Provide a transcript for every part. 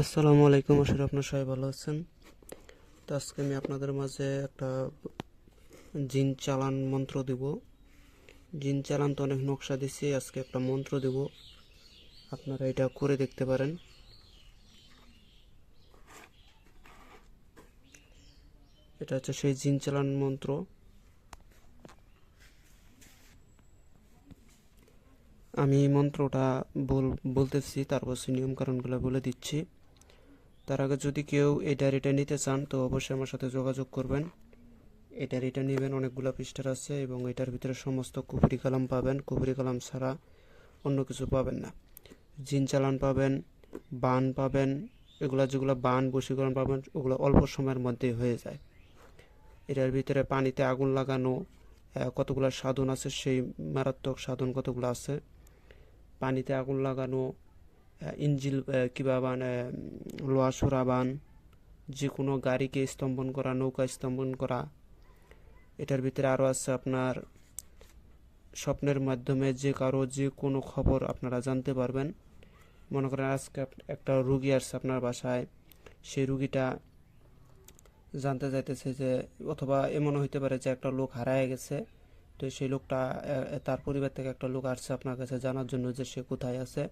আসসালামু আলাইকুম আসলে আপনার সবাই ভালো আছেন। তো আজকে আমি আপনাদের মাঝে একটা জিন চালান মন্ত্র দিব। জিন চালান তো অনেক নকশা দিছি, আজকে একটা মন্ত্র দিব। আপনারা এটা করে দেখতে পারেন। এটা হচ্ছে সেই জিন চালান মন্ত্র। আমি মন্ত্রটা বল, বলতেছি, তারপর সে নিয়ম কারণগুলো বলে দিচ্ছি। তার আগে যদি কেউ এই ডায়েরিটা নিতে চান, তো অবশ্যই আমার সাথে যোগাযোগ করবেন। এই ডায়েরিটা নেবেন, অনেকগুলো পৃষ্ঠার আছে এবং এটার ভিতরে সমস্ত কুফরি কালাম পাবেন। কুফরি কালাম ছাড়া অন্য কিছু পাবেন না। জিন চালান পাবেন, বান পাবেন, এগুলা যেগুলো বান বশীকরণ পাবেন, ওগুলো অল্প সময়ের মধ্যেই হয়ে যায়। এটার ভিতরে পানিতে আগুন লাগানো কতগুলো সাধন আছে, সেই মারাত্মক সাধন কতগুলো আছে। পানিতে আগুন লাগানো ইঞ্জিল কিবা বান লোহা সোরা বান যে কোনো গাড়িকে স্তম্ভন করা নৌকা স্তম্ভন করা এটার ভিতরে আরও আছে আপনার স্বপ্নের মাধ্যমে যে কারও যে কোনো খবর আপনারা জানতে পারবেন। মনে করেন আজকে একটা রুগী আসছে আপনার বাসায়। সেই রুগীটা জানতে চাইতেছে যে, অথবা এমনও হইতে পারে যে একটা লোক হারায় গেছে। তো সেই লোকটা তার পরিবার থেকে একটা লোক আসছে আপনার কাছে জানার জন্য যে সে কোথায় আছে।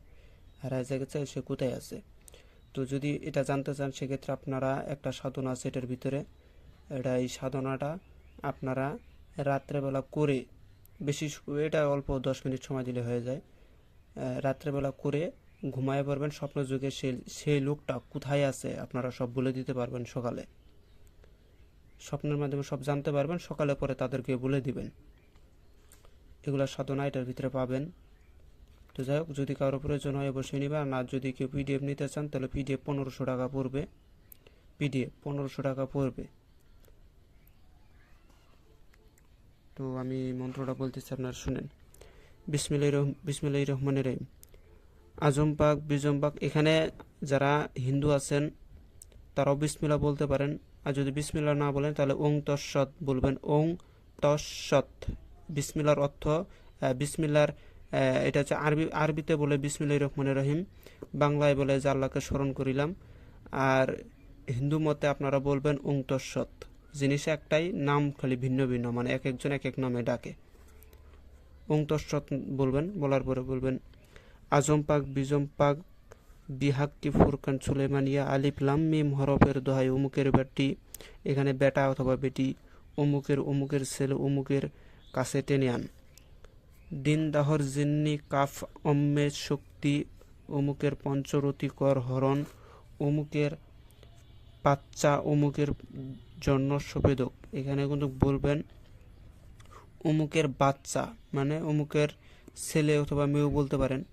হারায় গেছে সে কোথায় আছে। তো যদি এটা জানতে চান, সেক্ষেত্রে আপনারা একটা সাধনা আছে এটার ভিতরে। এটা এই সাধনাটা আপনারা রাত্রেবেলা করে, বেশি এটা অল্প দশ মিনিট সময় দিলে হয়ে যায়। রাত্রেবেলা করে ঘুমায় পড়বেন স্বপ্ন যুগে সেই সেই লোকটা কোথায় আছে আপনারা সব বলে দিতে পারবেন সকালে। স্বপ্নের মাধ্যমে সব জানতে পারবেন, সকালে পরে তাদেরকে বলে দিবেন। এগুলা সাধনা এটার ভিতরে পাবেন। তো যাই হোক, যদি কারও প্রয়োজন হয় অবশ্যই নিবে। আর না যদি কেউ পিডিএফ নিতে চান, তাহলে পিডিএফ পনেরোশো টাকা পড়বে। পিডিএফ পনেরোশো টাকা পড়বে। তো আমি মন্ত্রটা বলতেছি আপনারা শুনেন। বিসমিল্লাহ রহম বিসমিল্লাহ রহমানের রহিম। আজম পাক, বিজম পাক, এখানে যারা হিন্দু আছেন, তারাও বিসমিল্লা বলতে পারেন। আর যদি বিসমিল্লা না বলেন, তাহলে ওং তৎসৎ বলবেন। ওং তৎসৎ। বিসমিল্লার অর্থ বিসমিল্লার এটা হচ্ছে আরবি, আরবিতে বলে বিসমিল্লাহ রহমানের রহিম, বাংলায় বলে যে আল্লাহকে স্মরণ করিলাম। আর হিন্দু মতে আপনারা বলবেন ওং জিনিস একটাই, নাম খালি ভিন্ন ভিন্ন মানে এক একজন এক এক নামে ডাকে। ওং বলবেন, বলার পরে বলবেন, আজম পাক, বিজম পাক বিহাক্কি ফুরকান সুলেমানিয়া আলিফ, লাম, মিম, হরফের দোহাই অমুকের বেটি, এখানে বেটা অথবা বেটি অমুকের অমুকের ছেলে অমুকের কাছে টেনে আন। দিন দাহর জিন্নি কাফ অম্মে শক্তি অমুকের পঞ্চরতিকর হরণ, অমুকের বাচ্চা অমুকের জন্য সবেদক। এখানে কিন্তু বলবেন অমুকের বাচ্চা মানে অমুকের ছেলে অথবা মেয়েও বলতে পারেন।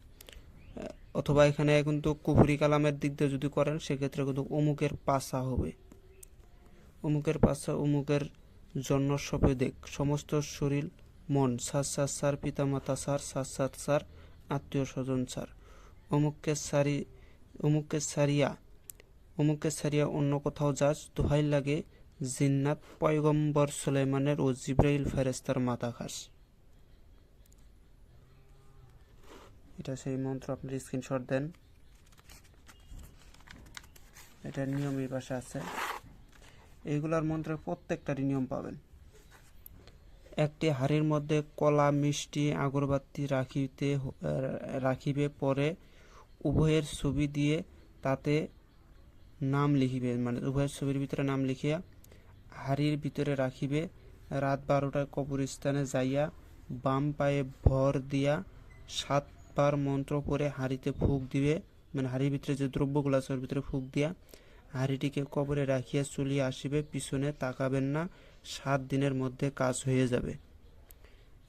অথবা এখানে কিন্তু কুফরি কালামের দিক দিয়ে যদি করেন, সেক্ষেত্রে কিন্তু অমুকের পাশা হবে। অমুকের পাশা অমুকের জন্য সপেদেক সমস্ত শরীর মন সাত সাত সার পিতা মাতা সার সাত সাত সার, আত্মীয় স্বজন সার। অমুককে সারি, অমুককে সারিয়া অমুককে সারিয়া অন্য কোথাও যাস, দোহাই লাগে জিন্নাত পয়গম্বর সুলাইমানের ও জিব্রাইল ফেরেস্তার মাথা খাস এটা সেই মন্ত্র, আপনি স্ক্রিনশট দেন। এটার নিয়ম এই পাশে আছে। এইগুলার মন্ত্রের প্রত্যেকটারই নিয়ম পাবেন। একটি হাড়ির মধ্যে কলা, মিষ্টি, আগরবাতি রাখিতে রাখিবে, পরে উভয়ের ছবি দিয়ে তাতে নাম লিখিবে মানে উভয়ের ছবির ভিতরে নাম লিখিয়া হাড়ির ভিতরে রাখিবে। রাত বারোটায় কবরস্থানে যাইয়া বাম পায়ে ভর দিয়া সাতবার মন্ত্র পরে হাঁড়িতে ফুক দিবে মানে হাঁড়ির ভিতরে যে দ্রব্যগুলো আছে ওর ভিতরে ফুক দিয়া হাঁড়িটিকে কবরে রাখিয়া চলিয়া আসিবে, পিছনে তাকাবেন না। সাত দিনের মধ্যে কাজ হয়ে যাবে।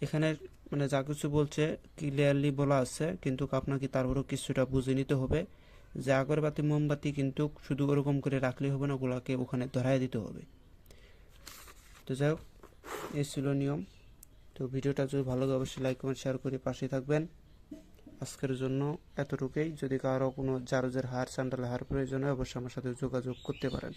এখানে মানে যা কিছু বলছে ক্লিয়ারলি বলা আছে, কিন্তু আপনাকে তারপরেও কিছুটা বুঝে নিতে হবে যে আগরবাতি, মোমবাতি কিন্তু শুধু ওরকম করে রাখলে হবে না, ওগুলাকে ওখানে ধরাই দিতে হবে। তো যাই হোক, এই ছিল নিয়ম। তো ভিডিওটা যদি ভালো লাগে, অবশ্যই লাইক কমেন্ট শেয়ার করে পাশে থাকবেন। আজকের জন্য এতটুকুই। যদি কারও কোনো জারজের হার স্যান্ডেল হার প্রয়োজন হয়, অবশ্যই আমার সাথে যোগাযোগ করতে পারেন।